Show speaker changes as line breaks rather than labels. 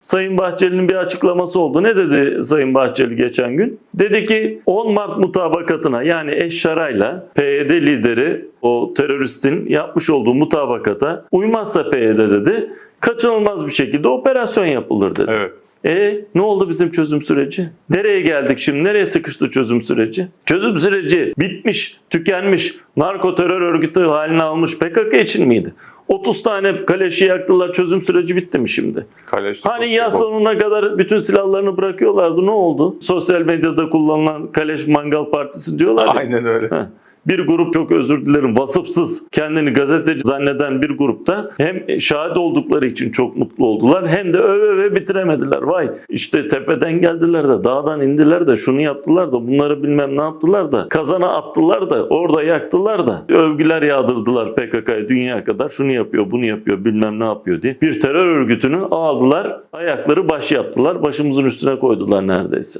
Sayın Bahçeli'nin bir açıklaması oldu. Ne dedi Sayın Bahçeli geçen gün? Dedi ki 10 Mart mutabakatına yani eş şarayla PYD lideri o teröristin yapmış olduğu mutabakata uymazsa PYD dedi kaçınılmaz bir şekilde operasyon yapılır dedi.
Evet.
E ne oldu bizim çözüm süreci? Nereye geldik şimdi? Nereye sıkıştı çözüm süreci? Çözüm süreci bitmiş, tükenmiş, narko terör örgütü haline almış PKK için miydi? 30 tane kaleşi yaktılar çözüm süreci bitti mi şimdi?
Kaleş
Hani yaz sonuna kadar bütün silahlarını bırakıyorlardı ne oldu? Sosyal medyada kullanılan Kaleş Mangal Partisi diyorlar ya.
Aynen öyle.
Heh. Bir grup çok özür dilerim vasıfsız kendini gazeteci zanneden bir grupta hem şahit oldukları için çok mutlu oldular hem de öve öve bitiremediler. Vay işte tepeden geldiler de dağdan indiler de şunu yaptılar da bunları bilmem ne yaptılar da kazana attılar da orada yaktılar da övgüler yağdırdılar PKK'ya dünya kadar şunu yapıyor bunu yapıyor bilmem ne yapıyor diye. Bir terör örgütünü aldılar ayakları baş yaptılar başımızın üstüne koydular neredeyse.